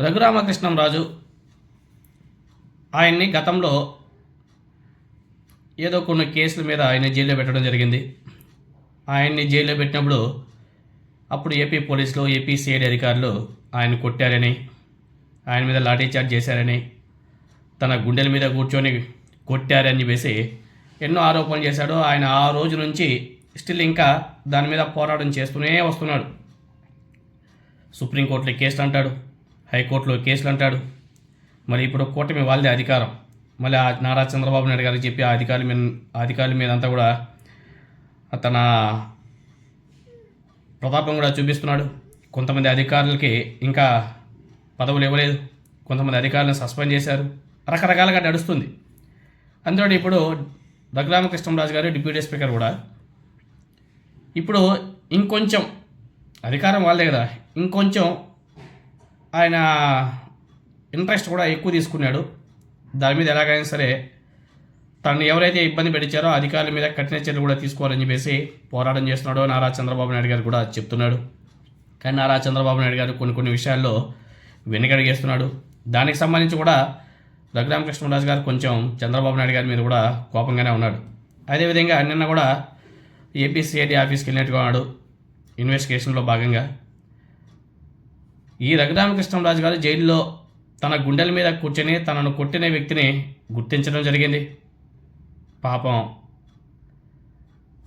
రఘురామకృష్ణంరాజు ఆయన్ని గతంలో ఏదో కొన్ని కేసుల మీద ఆయన జైల్లో పెట్టడం జరిగింది. ఆయన్ని జైల్లో పెట్టినప్పుడు అప్పుడు ఏపీ పోలీసులు ఏపీ సిఐడి అధికారులు ఆయన కొట్టారని ఆయన మీద లాఠీ చార్జ్ చేశారని తన గుండెల మీద కూర్చొని కొట్టారని చెప్పేసి ఎన్నో ఆరోపణలు చేశాడు. ఆయన ఆ రోజు నుంచి స్టిల్ ఇంకా దాని మీద పోరాటం చేస్తూనే వస్తున్నాడు. సుప్రీంకోర్టులో కేసులు అంటాడు. హైకోర్టులో కేసులు అంటాడు మరి ఇప్పుడు కూటమి వాళ్ళదే అధికారం. మళ్ళీ ఆ నారా చంద్రబాబు నాయుడు గారికి చెప్పి ఆ అధికారుల మీద అధికారుల మీద అంతా కూడా తన ప్రతాపం కూడా చూపిస్తున్నాడు. కొంతమంది అధికారులకి ఇంకా పదవులు ఇవ్వలేదు. కొంతమంది అధికారులను సస్పెండ్ చేశారు. రకరకాలుగా నడుస్తుంది. అందులో ఇప్పుడు రఘురామకృష్ణరాజు గారు డిప్యూటీ స్పీకర్ కూడా. ఇప్పుడు ఇంకొంచెం అధికారం వాళ్ళదే కదా. ఇంకొంచెం ఆయన ఇంట్రెస్ట్ కూడా ఎక్కువ తీసుకున్నాడు. దాని మీద ఎలాగైనా సరే తను ఎవరైతే ఇబ్బంది పెట్టించారో అధికారుల మీద కఠిన చర్యలు కూడా తీసుకోవాలని చెప్పేసి పోరాటం చేస్తున్నాడో నారా చంద్రబాబు నాయుడు గారు కూడా చెప్తున్నాడు. కానీ నారా చంద్రబాబు నాయుడు గారు కొన్ని కొన్ని విషయాల్లో వెనుకడిగేస్తున్నాడు. దానికి సంబంధించి కూడా రఘురామకృష్ణరాజు గారు కొంచెం చంద్రబాబు నాయుడు గారి మీద కూడా కోపంగానే ఉన్నాడు. అదేవిధంగా నిన్న కూడా ఏపీ సిఐడి ఆఫీస్కి వెళ్ళినట్టుగా ఉన్నాడు. ఇన్వెస్టిగేషన్లో భాగంగా ఈ రఘురామకృష్ణరాజు గారు జైల్లో తన గుండెల మీద కూర్చొని తనను కొట్టిన వ్యక్తిని గుర్తించడం జరిగింది. పాపం.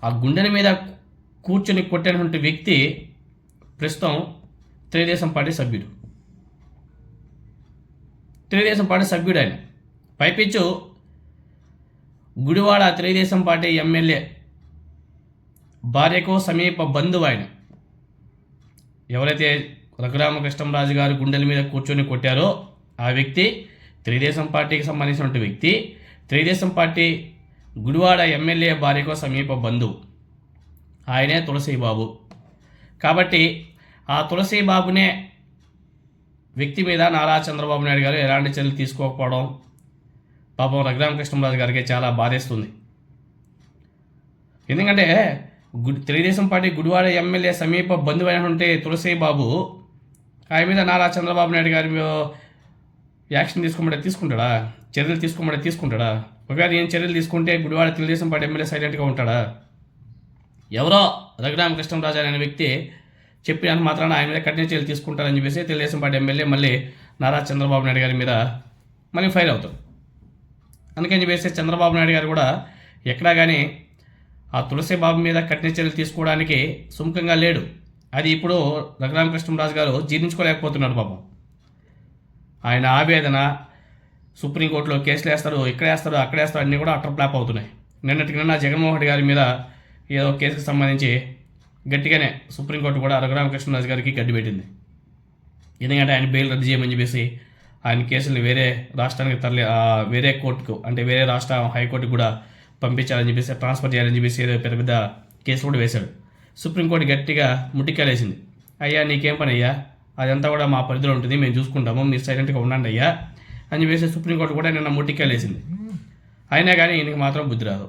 ఆ గుండెల మీద కూర్చొని కొట్టినటువంటి వ్యక్తి ప్రస్తుతం తెలుగుదేశం పార్టీ సభ్యుడు. తెలుగుదేశం పార్టీ సభ్యుడు ఆయన. పైపించు గుడివాడ తెలుగుదేశం పార్టీ ఎమ్మెల్యే భార్యకు సమీప బంధువు ఆయన. ఎవరైతే రఘురామకృష్ణంరాజు గారు గుండెల మీద కూర్చొని కొట్టారో ఆ వ్యక్తి తెలుగుదేశం పార్టీకి సంబంధించినటువంటి వ్యక్తి. తెలుగుదేశం పార్టీ గుడివాడ ఎమ్మెల్యే భార్యకు సమీప బంధువు. ఆయనే తులసి బాబు కాబట్టి ఆ తులసీబాబునే వ్యక్తి మీద నారా చంద్రబాబు నాయుడు గారు ఎలాంటి చర్యలు తీసుకోకపోవడం పాపం రఘురామకృష్ణరాజు గారికి చాలా బాధేస్తుంది. ఎందుకంటే గుడ్ తెలుగుదేశం పార్టీ గుడివాడ ఎమ్మెల్యే సమీప బంధువు అయినటువంటి తులసి బాబు ఆయన మీద నారా చంద్రబాబు నాయుడు గారి యాక్షన్ తీసుకోమంటే తీసుకుంటాడా? చర్యలు తీసుకోమంటే తీసుకుంటాడా? ఒకవేళ ఏం చర్యలు తీసుకుంటే గుడివాడ తెలుగుదేశం పార్టీ ఎమ్మెల్యే సైలెంట్గా ఉంటాడా? ఎవరో రఘురామకృష్ణరాజు అనే వ్యక్తి చెప్పినంత మాత్రాన ఆయన మీద కఠిన చర్యలు తీసుకుంటారని చెప్పేసి తెలుగుదేశం పార్టీ ఎమ్మెల్యే మళ్ళీ నారా చంద్రబాబు నాయుడు గారి మీద మళ్ళీ ఫైల్ అవుతాడు అందుకని చెప్పేసి చంద్రబాబు నాయుడు గారు కూడా ఎక్కడా కానీ ఆ తులసి బాబు మీద కఠిన చర్యలు తీసుకోవడానికి సుముఖంగా లేడు. అది ఇప్పుడు రఘురామకృష్ణరాజు గారు జీర్ణించుకోలేకపోతున్నాడు పాపం. ఆయన ఆవేదన సుప్రీంకోర్టులో కేసులు వేస్తారు ఇక్కడ వేస్తారు అక్కడ వేస్తారు అన్నీ కూడా అటర్ ఫ్లాప్ అవుతున్నాయి. నిన్నటికి నిన్న జగన్మోహన్ రెడ్డి గారి మీద ఏదో కేసుకు సంబంధించి గట్టిగానే సుప్రీంకోర్టు కూడా రఘురామకృష్ణరాజు గారికి గడ్డి పెట్టింది. ఎందుకంటే ఆయన బెయిల్ రద్దు చేయమని చెప్పేసి ఆయన కేసులు వేరే రాష్ట్రానికి తరలి ఆ, వేరే కోర్టుకు అంటే వేరే రాష్ట్ర హైకోర్టుకు కూడా పంపించాలని చెప్పేసి ట్రాన్స్ఫర్ చేయాలని చెప్పేసి ఏదో పెద్ద పెద్ద కేసులు కూడా వేశాడు. సుప్రీంకోర్టు గట్టిగా ముట్టికెళ్ళేసింది అయ్యా నీకేం పని అయ్యా అదంతా కూడా మా పరిధిలో ఉంటుంది మేము చూసుకుంటాము మీరు సైలెంట్గా ఉండండి అయ్యా అని చెప్పేసి సుప్రీంకోర్టు కూడా నిన్న ముట్టికెళ్ళేసింది అయినా కానీ ఈయనకి మాత్రం బుద్ధి రాదు.